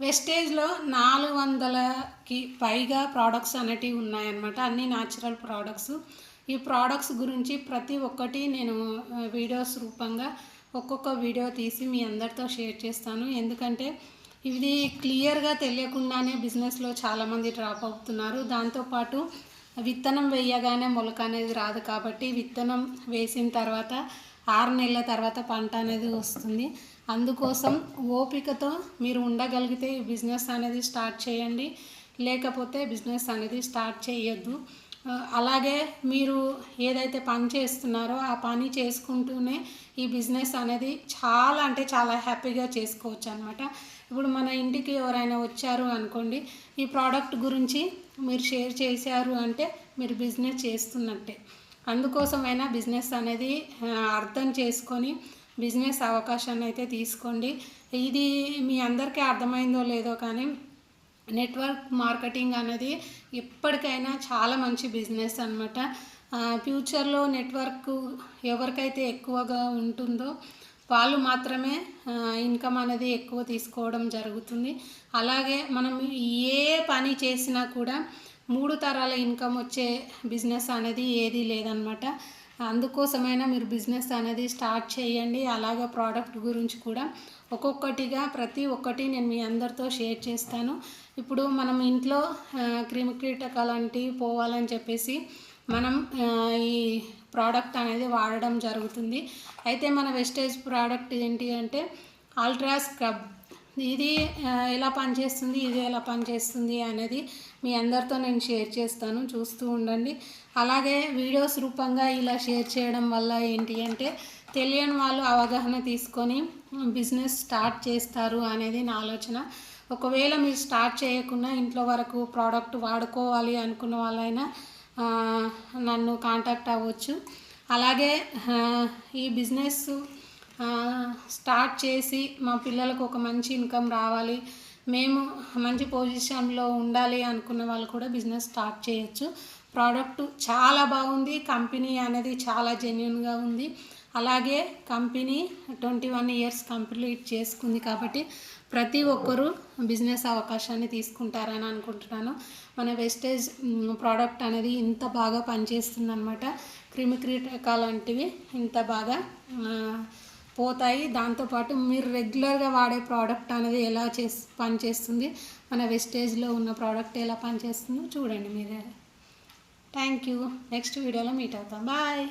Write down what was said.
వెస్టేజ్లో నాలుగు వందలకి పైగా ప్రోడక్ట్స్ అనేటివి ఉన్నాయన్నమాట. అన్ని న్యాచురల్ ప్రోడక్ట్స్ ఈ ప్రోడక్ట్స్ గురించి ప్రతి ఒక్కటి నేను వీడియోస్ రూపంగా ఒక్కొక్క వీడియో తీసి మీ అందరితో షేర్ చేస్తాను. ఎందుకంటే ఇది క్లియర్గా తెలియకుండానే బిజినెస్లో చాలామంది డ్రాప్ అవుతున్నారు. దాంతోపాటు విత్తనం వేయగానే మొలక అనేది రాదు కాబట్టి విత్తనం వేసిన తర్వాత ఆరు నెలల తర్వాత పంట అనేది వస్తుంది. అందుకోసం ఓపికతో మీరు ఉండగలిగితే ఈ బిజినెస్ అనేది స్టార్ట్ చేయండి. లేకపోతే బిజినెస్ అనేది స్టార్ట్ చేయొద్దు. అలాగే మీరు ఏదైతే పని చేస్తున్నారో ఆ పని చేసుకుంటూనే ఈ బిజినెస్ అనేది చాలా అంటే చాలా హ్యాపీగా చేసుకోవచ్చు అనమాట ఇప్పుడు మన ఇంటికి ఎవరైనా వచ్చారు అనుకోండి ఈ ప్రోడక్ట్ గురించి మీరు షేర్ చేశారు అంటే మీరు బిజినెస్ చేస్తున్నట్టే. అందుకోసమైనా బిజినెస్ అనేది అర్థం చేసుకొని బిజినెస్ అవకాశాన్ని అయితే తీసుకోండి. ఇది మీ అందరికీ అర్థమైందో లేదో కానీ నెట్వర్క్ మార్కెటింగ్ అనేది ఎప్పటికైనా చాలా మంచి బిజినెస్ అనమాట ఫ్యూచర్లో నెట్వర్క్ ఎవరికైతే ఎక్కువగా ఉంటుందో వాళ్ళు మాత్రమే ఇన్కమ్ అనేది ఎక్కువ తీసుకోవడం జరుగుతుంది. అలాగే మనం ఏ పని చేసినా కూడా మూడు తరాల ఇన్కమ్ వచ్చే బిజినెస్ అనేది ఏదీ లేదనమాట అందుకోసమైనా మీరు బిజినెస్ అనేది స్టార్ట్ చేయండి. అలాగే ప్రోడక్ట్ గురించి కూడా ఒక్కొక్కటిగా ప్రతి ఒక్కటి నేను మీ అందరితో షేర్ చేస్తాను. ఇప్పుడు మనం ఇంట్లో క్రిమి క్రిమికీటకాలు పోవాలని చెప్పేసి మనం ఈ ప్రోడక్ట్ అనేది వాడడం జరుగుతుంది. అయితే మన వెస్టేజ్ ప్రోడక్ట్ ఏంటి అంటే అల్ట్రా స్క్రబ్ ఇది ఎలా పనిచేస్తుంది ఇది ఎలా పనిచేస్తుంది అనేది మీ అందరితో నేను షేర్ చేస్తాను. చూస్తూ ఉండండి. అలాగే వీడియోస్ రూపంగా ఇలా షేర్ చేయడం వల్ల ఏంటి అంటే తెలియని వాళ్ళు అవగాహన తీసుకొని బిజినెస్ స్టార్ట్ చేస్తారు అనేది నా ఆలోచన. ఒకవేళ మీరు స్టార్ట్ చేయకుండా ఇంట్లో వరకు ప్రోడక్ట్ వాడుకోవాలి అనుకున్న వాళ్ళైనా నన్ను కాంటాక్ట్ అవ్వచ్చు. అలాగే ఈ బిజినెస్ స్టార్ట్ చేసి మా పిల్లలకు ఒక మంచి ఇన్కమ్ రావాలి. మేము మంచి పొజిషన్లో ఉండాలి అనుకున్న వాళ్ళు కూడా బిజినెస్ స్టార్ట్ చేయొచ్చు. ప్రోడక్ట్ చాలా బాగుంది. కంపెనీ అనేది చాలా జెన్యున్గా ఉంది. అలాగే company twenty one years complete చేసుకుంది కాబట్టి ప్రతి ఒక్కరూ బిజినెస్ అవకాశాన్ని తీసుకుంటారని అనుకుంటున్నాను. మన వెస్టేజ్ ప్రోడక్ట్ అనేది ఇంత బాగా పనిచేస్తుంది అనమాట క్రిమికీటకాలు లాంటివి ఇంత బాగా పోతాయి. దాంతోపాటు మీరు రెగ్యులర్గా వాడే ప్రోడక్ట్ అనేది ఎలా చేసి పనిచేస్తుంది మన వెస్టేజ్లో ఉన్న ప్రోడక్ట్ ఎలా పనిచేస్తుందో చూడండి మీరే. థ్యాంక్ యూ నెక్స్ట్ వీడియోలో మీట్ అవుతాం. బాయ్.